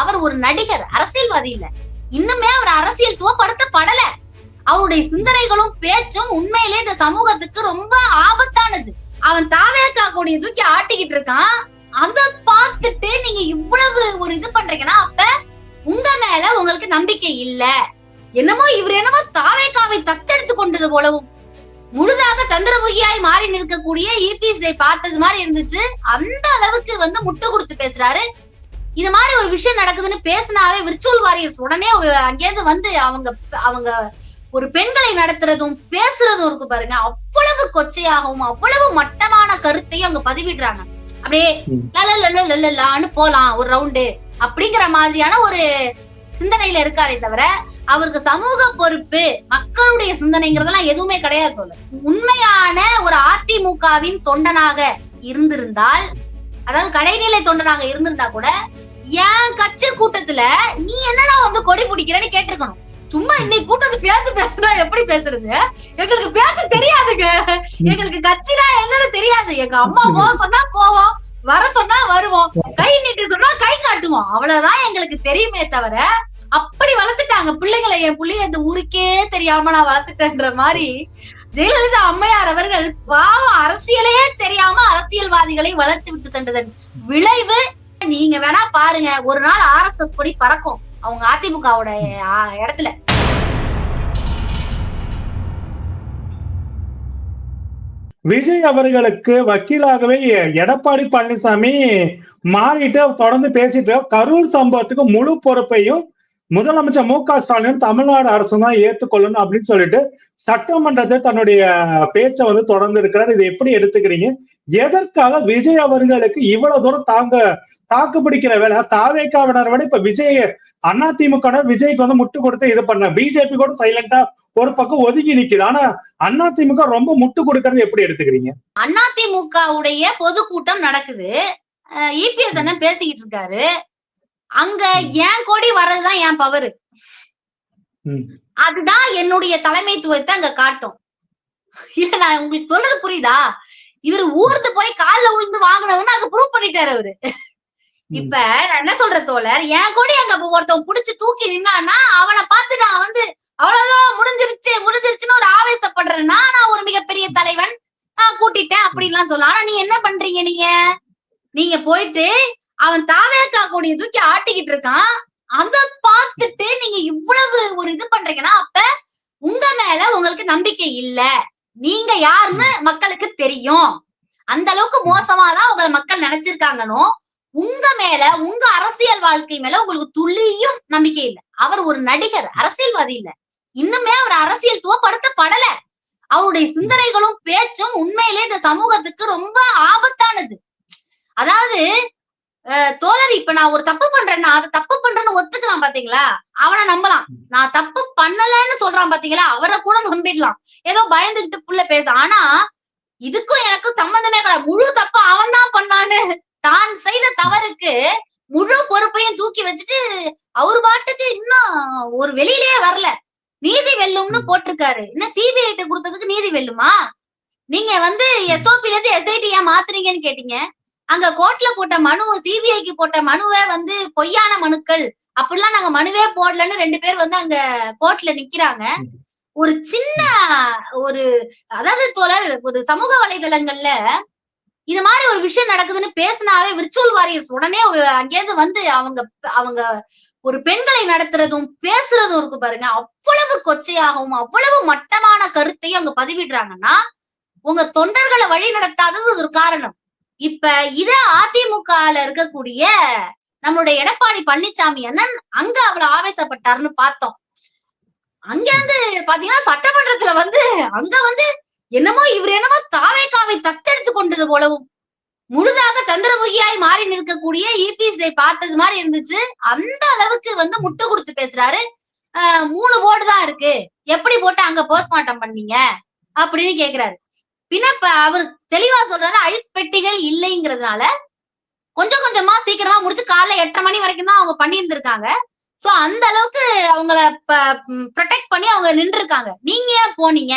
அவர் ஒரு நடிகர் அரசியல்வாதி இல்ல. இன்னுமே அவர் அரசியல் துவப்படுத்தப்படல. அவருடைய சிந்தனைகளும் பேச்சும் உண்மையிலே இந்த சமூகத்துக்கு ரொம்ப ஆபத்தானது. அவன் தாவேக்கா கூடிய தூக்கி ஆட்டிக்கிட்டு இருக்கான். அத பார்த்துட்டு நீங்க இவ்வளவு ஒரு இது பண்றீங்கன்னா அப்ப உங்க மேல உங்களுக்கு நம்பிக்கை இல்ல. என்னமோ இவர் என்னமோ தாவேக்காவை தத்தெடுத்து கொண்டது போலவும் முழுதாக சந்திரமுகியாய் மாறி நிற்கக்கூடிய இபிஎஸ்ஐ பார்த்தது மாதிரி இருந்துச்சு. அந்த அளவுக்கு வந்து முட்டு கொடுத்து பேசுறாரு. இது மாதிரி ஒரு விஷயம் நடக்குதுன்னு பேசினாவே விர்ச்சுவல் வாரியர்ஸ் உடனே அங்கேயிருந்து வந்து அவங்க அவங்க ஒரு பெண்களை நடத்துறதும் பேசுறதும் இருக்கு பாருங்க. அவ்வளவு கொச்சையாகவும் அவ்வளவு மட்டமான கருத்தையும் அவங்க பதிவிடுறாங்க. அப்படியே. லலலலலலலான்னு போலாம் ஒரு ரவுண்டு அப்படிங்கிற மாதிரியான ஒரு சிந்தனையில இருக்காரே தவிர அவருக்கு சமூக பொறுப்பு மக்களுடைய சிந்தனைங்கிறதெல்லாம் எதுவுமே கிடையாது சொல்ல உண்மையான ஒரு அதிமுகவின் தொண்டனாக இருந்திருந்தால் அதாவது கடைநிலை தொண்டனாக இருந்திருந்தா கூட என் கட்சி கூட்டத்துல நீ என்னடா வந்து கொடி பிடிக்கிறேன்னு கேட்டிருக்கணும். சும்மா இன்னைக்கு கூட்டத்து பேச பேசுனா எப்படி பேசுறது? எங்களுக்கு பேச தெரியாதுங்க. எங்களுக்கு கட்சினா என்னன்னு தெரியாது. எங்க அம்மா போக சொன்னா போவோம் வர சொன்னா வருவோம் கை நீட்டு சொன்னா கை காட்டுவோம். அவ்வளவுதான் எங்களுக்கு தெரியுமே தவிர அப்படி வளர்த்துட்டாங்க பிள்ளைங்களை. என் பிள்ளைய இந்த ஊருக்கே தெரியாம நான் வளர்த்துட்டேன்ற மாதிரி ஜெயலலிதா அம்மையார் அவர்கள் பாவம் அரசியலே தெரியாம அரசியல்வாதிகளை வளர்த்து விட்டு சென்றதன் விளைவு நீங்க வேணா பாருங்க. ஒரு நாள் ஆர்எஸ்எஸ் கொடி பறக்கும். அவங்க அதிமுகவோட இடத்துல. விஜய் அவர்களுக்கு வக்கீலாகவே எடப்பாடி பழனிசாமி மாறிட்டு தொடர்ந்து பேசிட்டு கரூர் சம்பவத்துக்கு முழு பொறுப்பையும் முதலமைச்சர் மு க ஸ்டாலின் தமிழ்நாடு அரசு தான் ஏத்துக்கொள்ளணும் அப்படின்னு சொல்லிட்டு சட்டமன்றத்தை தன்னுடைய பேச்சை வந்து தொடர்ந்து இருக்கிறார். இதை எப்படி எடுத்துக்கிறீங்க? எதற்காக விஜய் அவர்களுக்கு இவ்வளவு தூரம் தாங்க தாக்கு பிடிக்கிற வேலை? தாவேக்காவினர் விட இப்ப விஜய் அதிமுக விஜய்க்கு வந்து முட்டு கொடுத்து இது பண்ண. பிஜேபி கூட சைலண்டா ஒரு பக்கம் ஒதுங்கி நிக்குது. ஆனா அதிமுக ரொம்ப முட்டு கொடுக்கறது எப்படி எடுத்துக்கிறீங்க? அதிமுகவுடைய பொதுக்கூட்டம் நடக்குது. இபிஎஸ் என்ன பேசிக்கிட்டு இருக்காரு. அங்க என் கொடி வர்றதுதான் என் பவரு. அதுதான் என்னுடைய தலைமைத்துவத்தை அங்க காட்டும். இல்ல நான் உங்களுக்கு சொல்றது புரியுதா? இவரு ஊர்ந்து போய் கால்ல விழுந்து வாங்கினதுன்னு அங்க ப்ரூவ் பண்ணிட்டாரு அவரு. இப்ப நான் என்ன சொல்ற தோழர்? என் கொடி அங்க ஒருத்தன் புடிச்சு தூக்கி நின்னான்னா அவனை பார்த்து நான் வந்து அவ்வளவுதான் முடிஞ்சிருச்சு முடிஞ்சிருச்சுன்னு ஒரு ஆவேசப்படுறேன்னா நான் ஒரு மிகப்பெரிய தலைவன் நான் கூட்டிட்டேன் அப்படின்லாம் சொல்லலாம். ஆனா நீ என்ன பண்றீங்க நீங்க? நீங்க போயிட்டு அவன் தாவேக்கா கொடிய தூக்கி ஆட்டிக்கிட்டு இருக்கான். அத பார்த்துட்டு நீங்க இவ்வளவு ஒரு இது பண்றீங்கன்னா அப்ப உங்க மேல உங்களுக்கு நம்பிக்கை இல்ல. நீங்க யாருன்னு மக்களுக்கு தெரியும். அந்த அளவுக்கு மோசமாதான் உங்களை மக்கள் நினைச்சிருக்காங்கன்னு உங்க மேல உங்க அரசியல் வாழ்க்கை மேல உங்களுக்கு துளியும் நம்பிக்கை இல்ல. அவர் ஒரு நடிகர் அரசியல்வாதி இல்ல. இன்னுமே அவர் அரசியல் துவப்படுத்தப்படல. அவருடைய சிந்தனைகளும் பேச்சும் உண்மையிலே இந்த சமூகத்துக்கு ரொம்ப ஆபத்தானது. அதாவது தோழர் இப்ப நான் ஒரு தப்பு பண்றேன்னா அதை தப்பு பண்றேன்னு ஒத்துக்கலாம் பாத்தீங்களா? அவனை நம்பலாம். நான் தப்பு பண்ணலன்னு சொல்றான் பாத்தீங்களா? அவரை கூட நம்பிடலாம். ஏதோ பயந்துகிட்டு புள்ள பேச ஆனா இதுக்கும் எனக்கும் சம்பந்தமே கிடையாது. முழு தப்பு அவன் தான் பண்ணான்னு. தான் செய்த தவறுக்கு முழு பொறுப்பையும் தூக்கி வச்சுட்டு அவரு பாட்டுக்கு இன்னும் ஒரு வெளியிலேயே வரல. நீதி வெல்லும்னு போட்டிருக்காரு. இன்னும் சிபிஐ கொடுத்ததுக்கு நீதி வெல்லுமா? நீங்க வந்து எஸ்ஓபில இருந்து எஸ்ஐடி ஏன் மாத்துறீங்கன்னு கேட்டீங்க. அங்க கோர்ட்ல போட்ட மனு சிபிஐக்கு போட்ட மனுவே வந்து பொய்யான மனுக்கள். அப்படிலாம் நாங்க மனுவே போடலன்னு ரெண்டு பேர் வந்து அங்க கோர்ட்ல நிக்கிறாங்க. ஒரு சின்ன ஒரு அதாவது தோழர் ஒரு சமூக வலைதளங்கள்ல இது மாதிரி ஒரு விஷயம் நடக்குதுன்னு பேசினாவே விர்ச்சுவல் வாரியர்ஸ் உடனே அங்கேருந்து வந்து அவங்க அவங்க ஒரு பெண்களை நடத்துறதும் பேசுறதும் இருக்கு பாருங்க. அவ்வளவு கொச்சையாகவும் அவ்வளவு மட்டமான கருத்தையும் அவங்க பதிவிடுறாங்கன்னா உங்க தொண்டர்களை வழி நடத்தாதது ஒரு காரணம். இப்ப இத அதிமுகல இருக்கக்கூடிய நம்மளுடைய எடப்பாடி பழனிசாமி அண்ணன் அங்க அவ்வளவு ஆவேசப்பட்டாருன்னு பார்த்தோம். அங்க வந்து பாத்தீங்கன்னா சட்டமன்றத்துல வந்து அங்க வந்து என்னமோ இவர் என்னமோ தாவேக்காவை தத்தெடுத்து கொண்டது போலவும் முழுதாக சந்திரமுகியாய் மாறி நிற்கக்கூடிய இபிஎஸ்ஐ பார்த்தது மாதிரி இருந்துச்சு. அந்த அளவுக்கு வந்து முட்டு கொடுத்து பேசுறாரு. மூணு போர்டு தான் இருக்கு. எப்படி போட்டு அங்க போஸ்ட்மார்ட்டம் பண்ணீங்க? அப்படின்னு கேக்குறாரு. பின்ன அவர் தெளிவா சொல்றாரு ஐஸ் பெட்டிகள் இல்லைங்கிறதுனால கொஞ்சம் கொஞ்சமா சீக்கிரமா முடிச்சு காலைல எட்டரை மணி வரைக்கும் தான் அவங்க பண்ணியிருந்திருக்காங்க. சோ அந்த அளவுக்கு அவங்கள ப்ரொடெக்ட் பண்ணி அவங்க நின்று இருக்காங்க நீங்க ஏன் போனீங்க?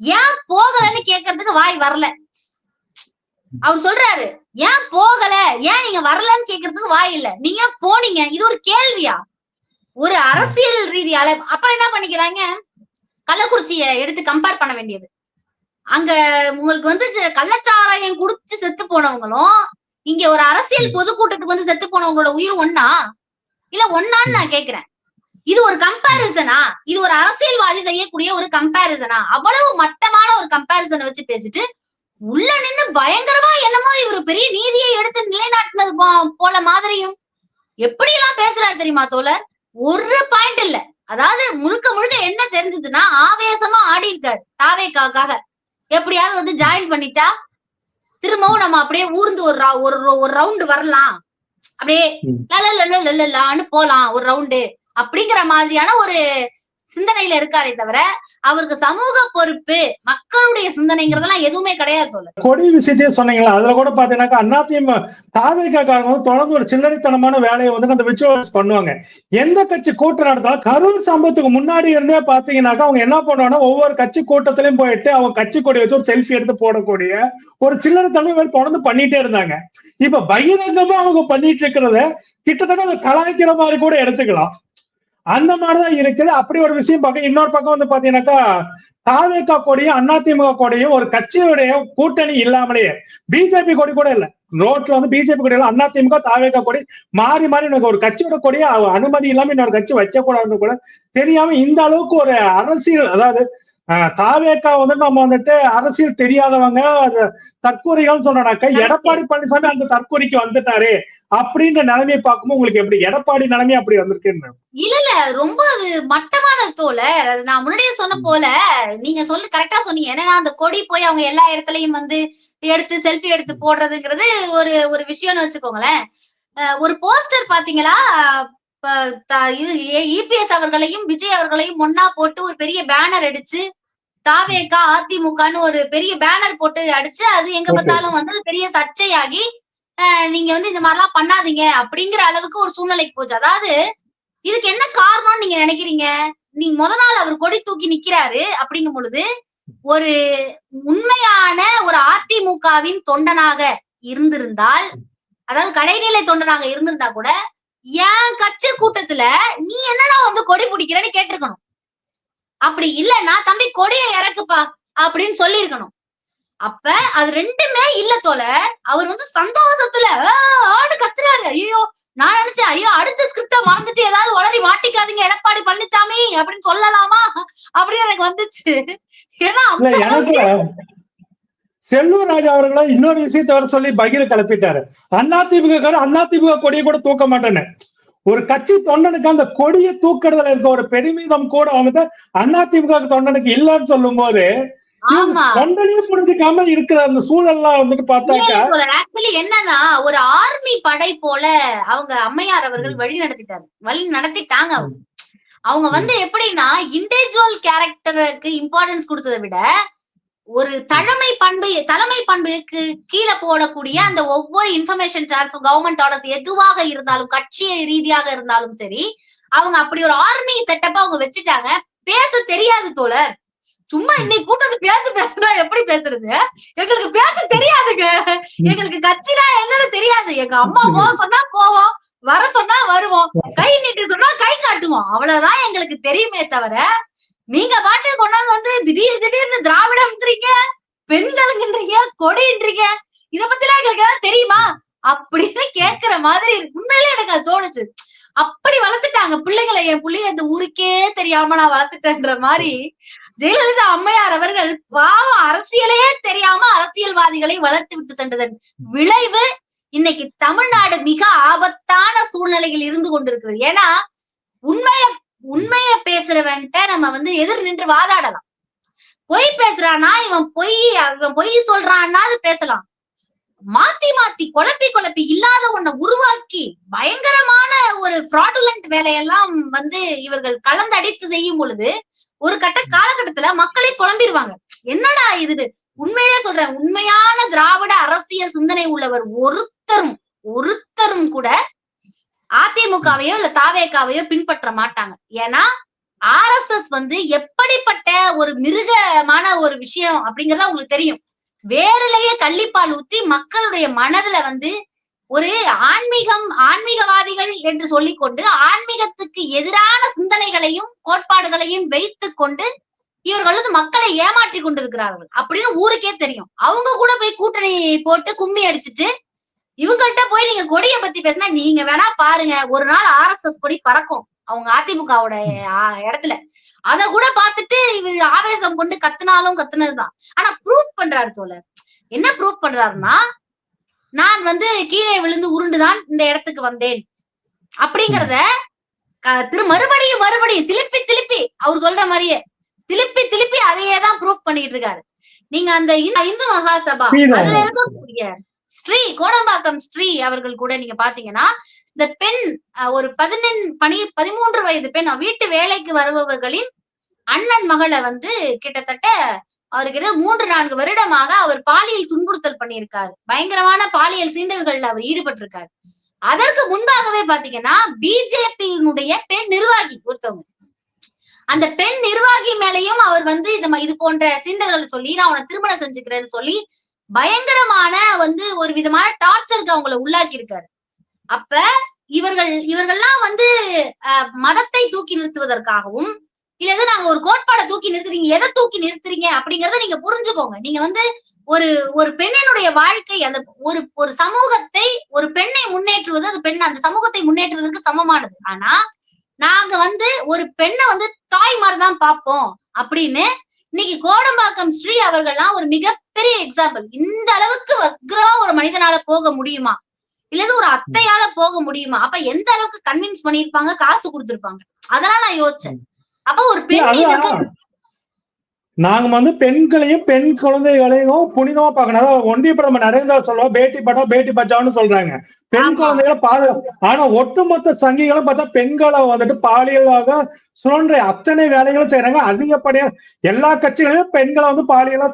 ஏன் போகலன்னு கேக்குறதுக்கு வாய் வரல. அவர் சொல்றாரு ஏன் போகல? ஏன் நீங்க வரலன்னு கேக்குறதுக்கு வாய் இல்ல. நீங்க ஏன் போனீங்க? இது ஒரு கேள்வியா? ஒரு அரசியல் ரீதியால. அப்புறம் என்ன பண்ணிக்கிறாங்க? கள்ளக்குறிச்சிய எடுத்து கம்பேர் பண்ண வேண்டியது. அங்க உங்களுக்கு வந்து கள்ளச்சாராயம் குடிச்சு செத்து போனவங்களும் இங்க ஒரு அரசியல் பொதுக்கூட்டத்துக்கு வந்து செத்து போனவங்களோட உயிர் ஒன்னா இல்ல ஒன்னான்னு நான் கேக்குறேன். இது ஒரு கம்பேரிசனா இது ஒரு அரசியல்வாதி செய்யக்கூடிய ஒரு கம்பேரிசனா அவ்வளவு மட்டமான ஒரு கம்பேரிசனை வச்சு பேசிட்டு உள்ள நின்னு பயங்கரமா என்னமோ இவரு பெரிய நீதியை எடுத்து நிலைநாட்டினது போ- போல மாதிரியும். எப்படி எல்லாம் பேசுறாரு தெரியுமா தோழர்? ஒரு பாயிண்ட் இல்ல. அதாவது முழுக்க முழுக்க என்ன தெரிஞ்சதுன்னா ஆவேசமா ஆடி இருக்காரு தாவேக்காக எப்படியாவது வந்து ஜாயின் பண்ணிட்டா திரும்பவும் நம்ம அப்படியே ஊர்ந்து ஒரு ஒரு ஒரு ரவுண்டு வரலாம் அப்படியே. லலலலலலலான்னு போலாம் ஒரு ரவுண்டு அப்படிங்கிற மாதிரியான ஒரு சிந்தனையில இருக்காரே தவிர அவருக்கு சமூக பொறுப்பு மக்களுடைய சிந்தனைங்கிறதெல்லாம் எதுவுமே கிடையாது சொல்லு கொடி விஷயத்தையே சொன்னீங்களா? அதுல கூட பாத்தீங்கன்னாக்கா அண்ணாத்தையும் தாவேக்காரங்க வந்து தொடர்ந்து ஒரு சில்லறைத்தனமான வேலையை வந்து அந்த விச்சுவல்ஸ் பண்ணுவாங்க. எந்த கட்சி கூட்டம் நடத்தாலும் கரூர் சம்பவத்துக்கு முன்னாடி இருந்தே பாத்தீங்கன்னாக்கா அவங்க என்ன பண்ணுவாங்கன்னா ஒவ்வொரு கட்சி கூட்டத்திலையும் போயிட்டு அவங்க கட்சி கொடி வச்சு ஒரு செல்ஃபி எடுத்து போடக்கூடிய ஒரு சில்லறைத்தனம் இவர் தொடர்ந்து பண்ணிட்டே இருந்தாங்க. இப்ப பகிரங்கமா அவங்க பண்ணிட்டு இருக்கிறத கிட்டத்தட்ட அதை கலாய்க்கிற மாதிரி கூட எடுத்துக்கலாம். அந்த மாதிரிதான் இருக்குது. அப்படி ஒரு விஷயம் பார்க்க இன்னொரு பக்கம் வந்து பாத்தீங்கன்னாக்கா தாவேக்கா கொடியும் அதிமுக கொடியும் ஒரு கட்சியுடைய கூட்டணி இல்லாமலேயே பிஜேபி கொடி கூட இல்ல. ரோட்ல வந்து பிஜேபி கொடி இல்ல அதிமுக தாவேக்கா கொடி மாறி மாறி எனக்கு ஒரு கட்சியோட கொடியை அனுமதி இல்லாம இன்னொரு கட்சி வைக்க கூடாதுன்னு கூட தெரியாம இந்த அளவுக்கு ஒரு அரசியல் அதாவது தாவேக்கா வந்து நம்ம வந்துட்டு அரசியல் தெரியாதவங்க தற்கூரிகள் சொன்னாக்கா எடப்பாடி பழனிசாமி அந்த தற்கூரிக்கு வந்துட்டாரு. அப்படின்ற நிலைமையை பார்க்கும்போது உங்களுக்கு எப்படி எடப்பாடி நிலைமை அப்படி வந்திருக்குன்னு இல்ல ரொம்ப அது மட்டமான தோழர் அது நான் முன்னாடியே சொன்ன போல நீங்க சொல்லி கரெக்டா சொன்னீங்க. ஏன்னா அந்த கொடி போய் அவங்க எல்லா இடத்துலயும் வந்து எடுத்து செல்ஃபி எடுத்து போடுறதுங்கிறது ஒரு ஒரு விஷயம்னு வச்சுக்கோங்களேன். ஒரு போஸ்டர் பாத்தீங்களா? இபிஎஸ் அவர்களையும் விஜய் அவர்களையும் ஒன்னா போட்டு ஒரு பெரிய பேனர் அடிச்சு தாவேகா அதிமுகன்னு ஒரு பெரிய பேனர் போட்டு அடிச்சு அது எங்க. பார்த்தாலும் வந்து பெரிய சர்ச்சையாகி நீங்க வந்து இந்த மாதிரிலாம் பண்ணாதீங்க அப்படிங்கிற அளவுக்கு ஒரு சூழ்நிலைக்கு போச்சு அதாவது இதுக்கு என்ன காரணம்னு நீங்க நினைக்கிறீங்க நீங்க முத நாள் அவர் கொடி தூக்கி நிக்கிறாரு அப்படிங்கும் பொழுது ஒரு உண்மையான ஒரு அதிமுகவின் தொண்டனாக இருந்திருந்தால் அதாவது கடைநிலை தொண்டனாக இருந்திருந்தா கூட என் கட்சி கூட்டத்துல நீ என்னடா வந்து கொடி பிடிக்கிறன்னு கேட்டிருக்கணும். அப்படி இல்லைன்னா தம்பி கொடியை இறக்குப்பா அப்படின்னு சொல்லியிருக்கணும். அப்ப அது ரெண்டுமே இல்ல தோல அவர் வந்து சந்தோஷத்துல ஆடு கத்துறாரு. ஐயோ நான் நினைச்சேன் ஐயோ அடுத்த ஸ்கிரிப்ட மறந்துட்டு ஏதாவது உளறி மாட்டிக்காதீங்க எடப்பாடி பழனிசாமி அப்படின்னு சொல்லலாமா? அப்படின்னு எனக்கு வந்துச்சு. ஏன்னா செல்லூர் ராஜா அவர்களை இன்னொரு விஷயத்தை வர சொல்லி பகிர கிளப்பிட்டாரு. அதிமுக அதிமுக கொடியை கூட தூக்க மாட்டேன்னு. ஒரு கட்சி தொண்டனுக்கு அந்த கொடியை தூக்குறதுல இருக்க ஒரு பெருமிதம் கூட வந்துட்டு அதிமுக தொண்டனுக்கு இல்லைன்னு சொல்லும் போது தொண்டனையே புரிஞ்சுக்காம இருக்கிற அந்த சூழல்லாம் வந்துட்டு பார்த்தாக்கா ஆக்சுவலி என்னன்னா ஒரு ஆர்மி படை போல அவங்க அம்மையார் அவர்கள் வழி நடத்திட்டாரு. வழி நடத்திட்டாங்க அவங்க. அவங்க வந்து எப்படின்னா இண்டிவிஜுவல் கேரக்டருக்கு இம்பார்ட்டன்ஸ் கொடுத்ததை விட ஒரு தலைமை பண்பு தலைமை பண்புக்கு கீழே போடக்கூடிய அந்த ஒவ்வொரு இன்ஃபர்மேஷன் டிரான்ஸ்ஃபர் கவர்மெண்ட் ஆர்டர்ஸ் எதுவாக இருந்தாலும் கட்சி ரீதியாக இருந்தாலும் சரி அவங்க அப்படி ஒரு ஆர்மி செட்டப்பா அவங்க வச்சுட்டாங்க. பேச தெரியாது தோழர். சும்மா இன்னைக்கு கூட்டத்து பேச பேசுனா எப்படி பேசுறது? எங்களுக்கு பேச தெரியாதுங்க. எங்களுக்கு கட்சினா என்னன்னு தெரியாது. எங்க அம்மா போக சொன்னா போவோம் வர சொன்னா வருவோம் கை நீட்டு சொன்னா கை காட்டுவோம். அவ்வளவுதான் எங்களுக்கு தெரியுமே தவிர நீங்க பாட்டு கொண்டாந்து வந்து திடீர் திடீர்னு திராவிடம்ன்றீங்க பெண்களுக்குன்றீங்க கொடின்றீங்க இத பத்திலாம் எங்களுக்கு ஏதாவது தெரியுமா அப்படின்னு கேக்குற மாதிரி இருக்கு. உண்மையிலே எனக்கு அது தோணுச்சு அப்படி வளர்த்துட்டாங்க பிள்ளைங்களை என் பிள்ளைய இந்த ஊருக்கே தெரியாம நான் வளர்த்துட்டேன்ற மாதிரி ஜெயலலிதா அம்மையார் அவர்கள் பாவம் அரசியலையே தெரியாம அரசியல்வாதிகளை வளர்த்து விட்டு சென்றதன் விளைவு இன்னைக்கு தமிழ்நாடு மிக ஆபத்தான சூழ்நிலையில் இருந்து கொண்டிருக்கிறது ஏன்னா உண்மையை உண்மைய பேசுறவன்ட்ட நம்ம வந்து எதிர் நின்று வாதாடலாம். பொய் பேசுறானா இவன் பொய் இவன் பொய் சொல்றான்னாது பேசலாம். மாத்தி மாத்தி குழப்பி குழப்பி இல்லாத ஒண்ண உருவாக்கி பயங்கரமான ஒரு ஃப்ராடுலண்ட் வேலையெல்லாம் வந்து இவர்கள் கலந்தடித்து செய்யும் பொழுது ஒரு கட்ட காலகட்டத்துல மக்களை குழம்பிடுவாங்க என்னடா இது? உண்மையிலே சொல்றேன் உண்மையான திராவிட அரசியல் சிந்தனை உள்ளவர் ஒருத்தரும் ஒருத்தரும் கூட அதிமுகவையோ இல்ல தாவேக்காவையோ பின்பற்ற மாட்டாங்க. ஏன்னா ஆர்எஸ்எஸ் வந்து எப்படிப்பட்ட ஒரு மிருகமான ஒரு விஷயம் அப்படிங்கறத உங்களுக்கு தெரியும். வேறுலயே கள்ளிப்பால் ஊத்தி மக்களுடைய மனதுல வந்து ஒரு ஆன்மீகம் ஆன்மீகவாதிகள் என்று சொல்லிக்கொண்டு ஆன்மீகத்துக்கு எதிரான சிந்தனைகளையும் கோட்பாடுகளையும் வைத்து கொண்டு இவர்கள் வந்து மக்களை ஏமாற்றி கொண்டிருக்கிறார்கள். அப்படின்னு ஊருக்கே தெரியும். அவங்க கூட போய் கூட்டணி போட்டு கும்மி அடிச்சுட்டு இவங்கள்ட்ட போய் நீங்க கொடியை பத்தி பேசினா நீங்க வேணா பாருங்க. ஒரு நாள் ஆர்எஸ்எஸ் கொடி பறக்கும் அவங்க அதிமுகவோட இடத்துல. அத கூட பார்த்துட்டு இவர் ஆவேசம் கொண்டு கத்துனாலும் கத்துனதுதான். ஆனா ப்ரூஃப் பண்றாரு தோழர். என்ன ப்ரூஃப் பண்றாருன்னா நான் வந்து கீழே விழுந்து உருண்டுதான் இந்த இடத்துக்கு வந்தேன். அப்படிங்கறத திரு மறுபடியும் மறுபடியும் திருப்பி திருப்பி அவர் சொல்ற மாதிரியே திருப்பி திருப்பி அதையே தான் ப்ரூஃப் பண்ணிட்டு இருக்காரு. நீங்க அந்த இந்து மகாசபா. அதுல இருக்கக்கூடிய ஸ்ரீ கோடம்பாக்கம் ஸ்ரீ அவர்கள் கூட நீங்க பாத்தீங்கன்னா இந்த பெண் ஒரு பதினெண் பனி பதிமூன்று வயது பெண் வீட்டு வேலைக்கு வருபவர்களின் அண்ணன் மகளை வந்து கிட்டத்தட்ட அவருக்கு மூன்று நான்கு வருடமாக அவர் பாலியல் துன்புறுத்தல் பண்ணியிருக்காரு. பயங்கரமான பாலியல் சீண்டல்கள்ல அவர் ஈடுபட்டிருக்காரு. அதற்கு முன்பாகவே பாத்தீங்கன்னா பிஜேபியினுடைய பெண் நிர்வாகி ஒருத்தவங்க. அந்த பெண் நிர்வாகி மேலையும் அவர் வந்து இது இது போன்ற சீண்டல்கள் சொல்லி நான் உன்னை திருமணம் செஞ்சுக்கிறேன்னு சொல்லி பயங்கரமான வந்து ஒரு விதமான டார்ச்சருக்கு அவங்கள உள்ளாக்கி இருக்காரு அப்ப இவர்கள் இவர்கள்லாம் வந்து மதத்தை தூக்கி நிறுத்துவதற்காகவும் இல்ல எது நாங்க ஒரு கோட்பாடை தூக்கி நிறுத்துறீங்க எதை தூக்கி நிறுத்துறீங்க அப்படிங்கறத நீங்க புரிஞ்சுக்கோங்க. நீங்க வந்து ஒரு ஒரு பெண்ணினுடைய வாழ்க்கை அந்த ஒரு ஒரு சமூகத்தை ஒரு பெண்ணை முன்னேற்றுவது அந்த பெண் அந்த சமூகத்தை முன்னேற்றுவதற்கு சமமானது. ஆனா நாங்க வந்து ஒரு பெண்ணை வந்து தாய் மாதிரிதான் பார்ப்போம் அப்படின்னு இன்னைக்கு கோடம்பாக்கம் ஸ்ரீ அவர்கள்லாம் ஒரு மிக மிகப்பெரிய எக்ஸாம்பிள் இந்த அளவுக்கு வக்ரமா ஒரு மனிதனால போக முடியுமா? இல்லது ஒரு அத்தையால போக முடியுமா? அப்ப எந்த அளவுக்கு கன்வின்ஸ் பண்ணிருப்பாங்க காசு கொடுத்திருப்பாங்க. அதெல்லாம் நான் யோசிச்சேன். அப்ப ஒரு பெண். நாங்க வந்து பெண்களையும் பெண் குழந்தைகளையும் புனிதமா பார்க்கணும். அதாவது ஒன்றிய பிரதமர் நரேந்திர சொல்லுவோம் பேட்டி படம் பேட்டி பச்சான்னு சொல்றாங்க. பெண் குழந்தைகளை பாதுகா ஆனா ஒட்டுமொத்த சங்கிகளும் பார்த்தா பெண்களை வந்துட்டு பாலியலாக சுழன்ற அத்தனை வேலைகளும் செய்யறாங்க அதிகப்படியா எல்லா கட்சிகளிலும் பெண்களை வந்து பாலியலா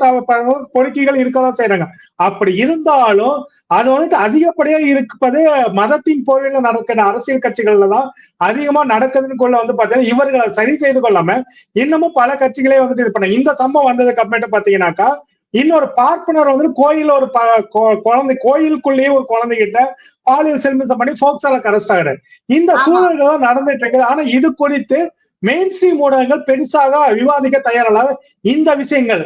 பொறுக்கிகள் இருக்கதான் செய்யறாங்க அப்படி இருந்தாலும் அது வந்துட்டு அதிகப்படியா இருப்பது மதத்தின் போர்வையில நடக்கிற அரசியல் கட்சிகள்ல தான் அதிகமா நடக்குதுன்னு கொள்ள வந்து பாத்தீங்கன்னா இவர்களை சரி செய்து கொள்ளாம இன்னமும் பல கட்சிகளே வந்துட்டு இது பண்ண இந்த சம்பவம் வந்ததுக்கு அப்புறமேட்டு பாத்தீங்கன்னாக்கா இன்னொரு பார்ப்பனர் வந்து கோயில் ஒரு குழந்தை கோயிலுக்குள்ளேயே ஒரு குழந்தைகிட்ட பாலியல் செல்மிசம் பண்ணி போக்சால அரெஸ்ட் ஆகுது இந்த. சூழல்கள் தான் நடந்துட்டு இருக்குது. ஆனா இது குறித்து மெயின் ஸ்ட்ரீம் ஊடகங்கள் பெருசாக விவாதிக்க தயாரல்லாத இந்த விஷயங்கள்.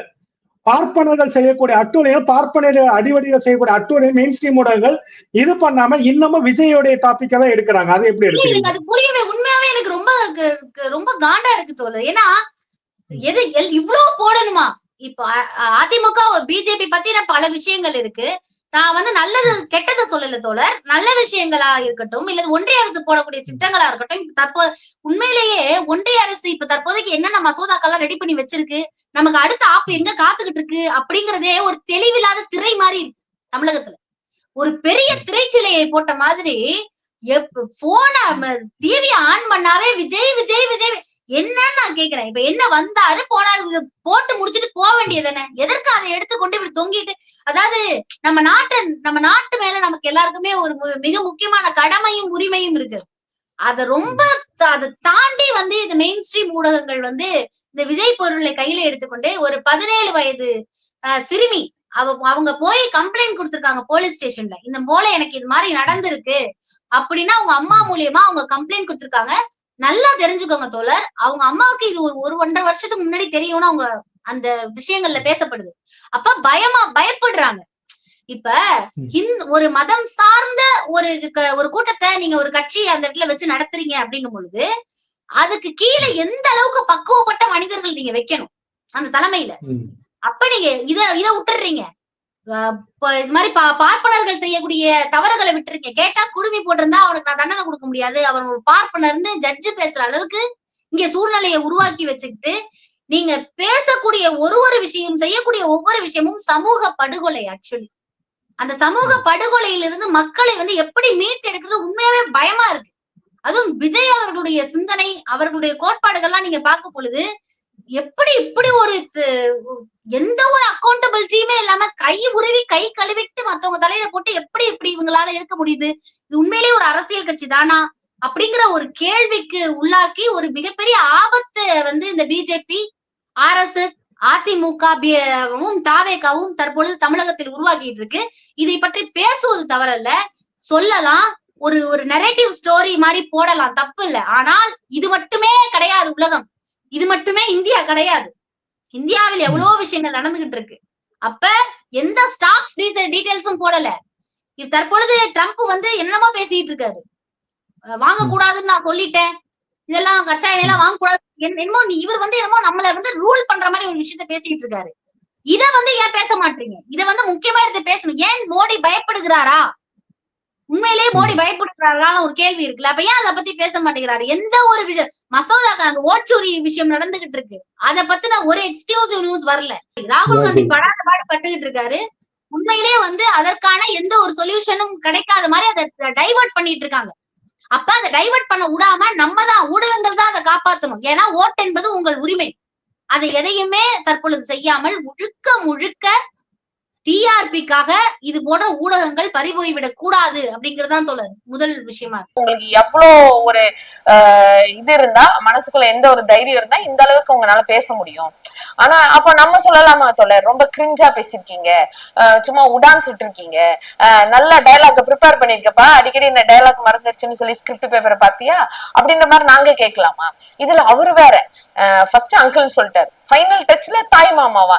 பார்ப்பனர்கள் செய்யக்கூடிய அட்டுழியம் பார்ப்பனர் அடிவடிகள் செய்யக்கூடிய அட்டுழியம் மெயின் ஸ்ட்ரீம் ஊடகங்கள் இது பண்ணாம இன்னமும் விஜயோடைய டாபிக்கை தான் எடுக்கிறாங்க. அது எப்படி எனக்கு அது புரியவே உண்மையாவே எனக்கு ரொம்ப ரொம்ப காண்டா இருக்கு தோழர். ஏன்னா எது இவ்வளவு போடணுமா? இப்போ அ- அதிமுக பிஜேபி பத்தின பல விஷயங்கள் இருக்கு. நான் வந்து நல்லது கெட்டதை சொல்லல தோழர். நல்ல விஷயங்களா இருக்கட்டும் இல்ல ஒன்றிய அரசு போடக்கூடிய திட்டங்களா இருக்கட்டும் தற்போது உண்மையிலேயே ஒன்றிய அரசு இப்ப தற்போதைக்கு என்னென்ன மசோதாக்கள்லாம் ரெடி பண்ணி வச்சிருக்கு நமக்கு அடுத்த ஆப் எங்க காத்துக்கிட்டு இருக்கு அப்படிங்கறதே ஒரு தெளிவில்லாத திரை மாதிரி தமிழகத்துல. ஒரு பெரிய திரைச்சிலையை போட்ட மாதிரி போன டிவி ஆன் பண்ணாவே விஜய் விஜய் விஜய் என்னன்னு நான் கேக்குறேன். இப்ப என்ன வந்தாரு போனாரு போட்டு முடிச்சிட்டு போக வேண்டியதுதானே? எதற்கு அதை எடுத்துக்கொண்டு இப்படி தொங்கிட்டு? அதாவது நம்ம நாட்டு நம்ம நாட்டு மேல நமக்கு எல்லாருக்குமே ஒரு மிக முக்கியமான கடமையும் உரிமையும் இருக்கு. அத ரொம்ப அதை தாண்டி வந்து இந்த மெயின் ஸ்ட்ரீம் ஊடகங்கள் வந்து இந்த விஜய் பொருளை கையில எடுத்துக்கொண்டு ஒரு பதினேழு வயது அஹ், சிறுமி அவ அவங்க போய் கம்ப்ளைண்ட் கொடுத்திருக்காங்க போலீஸ் ஸ்டேஷன்ல இந்த போல எனக்கு இது மாதிரி நடந்திருக்கு. அப்படின்னா அவங்க அம்மா மூலியமா அவங்க கம்ப்ளைண்ட் கொடுத்திருக்காங்க. நல்லா தெரிஞ்சுக்கோங்க தோழர். அவங்க அம்மாவுக்கு இது ஒரு ஒரு ஒன்றரை வருஷத்துக்கு முன்னாடி தெரியும்னு அவங்க அந்த விஷயங்கள்ல பேசப்படுது. அப்ப பயமா பயப்படுறாங்க. இப்ப ம். இந்த ஒரு மதம் சார்ந்த ஒரு ஒரு கூட்டத்தை நீங்க ஒரு கட்சி அந்த இடத்துல வச்சு நடத்துறீங்க அப்படிங்கும் பொழுது அதுக்கு கீழே எந்த அளவுக்கு பக்குவப்பட்ட மனிதர்கள் நீங்க வைக்கணும்? அந்த தலைமையில. அப்ப நீங்க இத இத விட்டுறீங்க. இது மாதிரி பா- பார்ப்பனர்கள் செய்யக்கூடிய தவறுகளை விட்டுருக்கேன். கேட்டா குடுமி போட்டிருந்தா அவனுக்கு நான் தண்டனை கொடுக்க முடியாது. அவன் ஒரு பார்ப்பனர்னு ஜட்ஜு பேசுற அளவுக்கு இங்க சூழ்நிலையை உருவாக்கி வச்சுக்கிட்டு நீங்க பேசக்கூடிய ஒரு ஒரு விஷயம் செய்யக்கூடிய ஒவ்வொரு விஷயமும் சமூக படுகொலை ஆக்சுவலி அந்த சமூக படுகொலையிலிருந்து மக்களை வந்து எப்படி மீட்டெடுக்கிறது உண்மையாவே பயமா இருக்கு. அதுவும் விஜய் அவர்களுடைய சிந்தனை அவர்களுடைய கோட்பாடுகள்லாம் நீங்க பார்க்க பொழுது எப்படி இப்படி ஒரு எந்த ஒரு அக்கௌண்டபிலிட்டியுமே இல்லாம கை உருவி கை கழுவிட்டு மத்தவங்க தலையில போட்டு எப்படி இப்படி இவங்களால இருக்க முடியுது? இது உண்மையிலேயே ஒரு அரசியல் கட்சி தானா? அப்படிங்கிற ஒரு கேள்விக்கு உள்ளாக்கி ஒரு மிகப்பெரிய ஆபத்தை வந்து இந்த பிஜேபி ஆர்எஸ்எஸ் அதிமுகவும் தாவேகாவும் தற்பொழுது தமிழகத்தில் உருவாக்கிட்டு இருக்கு. இதை பற்றி பேசுவது தவறல்ல. சொல்லலாம். ஒரு ஒரு நெரேட்டிவ் ஸ்டோரி மாதிரி போடலாம். தப்பு இல்லை ஆனால் இது மட்டுமே கிடையாது உலகம். இது மட்டுமே இந்தியா கிடையாது. இந்தியாவில் எவ்வளவோ விஷயங்கள் நடந்துகிட்டு இருக்கு அப்ப எந்த ஸ்டாக்ஸ் டீடைல்ஸும் போடல. தற்பொழுது ட்ரம்ப் வந்து என்னமோ பேசிட்டு இருக்காரு. வாங்க கூடாதுன்னு நான் சொல்லிட்டேன். இதெல்லாம் கச்சா எண்ணெயெல்லாம் வாங்க கூடாது என்னமோ இவர் வந்து என்னமோ நம்மள வந்து ரூல் பண்ற மாதிரி ஒரு விஷயத்த பேசிட்டு இருக்காரு. இத வந்து ஏன் பேச மாட்டீங்க? இத வந்து முக்கியமா எடுத்து பேசணும். ஏன் மோடி பயப்படுகிறாரா? உண்மையிலேயே மோடி பயப்படுகிறாரான்னு ஒரு கேள்வி இருக்குல்ல. அப்ப ஏன் அதை பத்தி பேச மாட்டேங்கிறாரு? எந்த ஒரு விஷயம் மசோதா அங்க ஓட்சூரி விஷயம் நடந்துகிட்டு இருக்கு. அத பத்தின ஒரு எக்ஸ்க்ளூசிவ் நியூஸ் வரல. ராகுல் காந்தி படாத பாடு பட்டுகிட்டு இருக்காரு. உண்மையிலேயே வந்து அதற்கான எந்த ஒரு சொல்யூஷனும் கிடைக்காத மாதிரி அதை டைவர்ட் பண்ணிட்டு இருக்காங்க. அப்ப அதை டைவர்ட் பண்ண விடாம நம்ம தான் ஊடகங்கள் தான் அதை காப்பாத்தணும். ஏன்னா ஓட்டு என்பது உங்கள் உரிமை. அதை எதையுமே தற்பொழுது செய்யாமல் முழுக்க முழுக்க டிஆர்பிக்காக இது போன்ற ஊடகங்கள் பறிபோய்விடக் கூடாது அப்படிங்கறதுதான் தோழர் முதல் விஷயமா உங்களுக்கு எவ்வளவு ஒரு ஆஹ் இது இருந்தா மனசுக்குள்ள எந்த ஒரு தைரியம் இருந்தா இந்த அளவுக்கு உங்களால பேச முடியும். ஆனா அப்ப நம்ம சொல்லலாமா தோழர்? ரொம்ப கிரிஞ்சா பேசிருக்கீங்க. சும்மா உடான் சுட்டிருக்கீங்க ஆஹ் நல்ல டயலாக் ப்ரிப்பேர் பண்ணிருக்கப்பா. அடிக்கடி இந்த டயலாக் மறந்துருச்சுன்னு சொல்லி ஸ்கிரிப்ட் பேப்பரை பாத்தியா அப்படின்ற மாதிரி நாங்க கேட்கலாமா? இதுல அவரு வேற. ஃபர்ஸ்ட் அங்கிள்னு சொல்லிட்டாரு. ஃபைனல் டச்ல தாய் மாமாவா?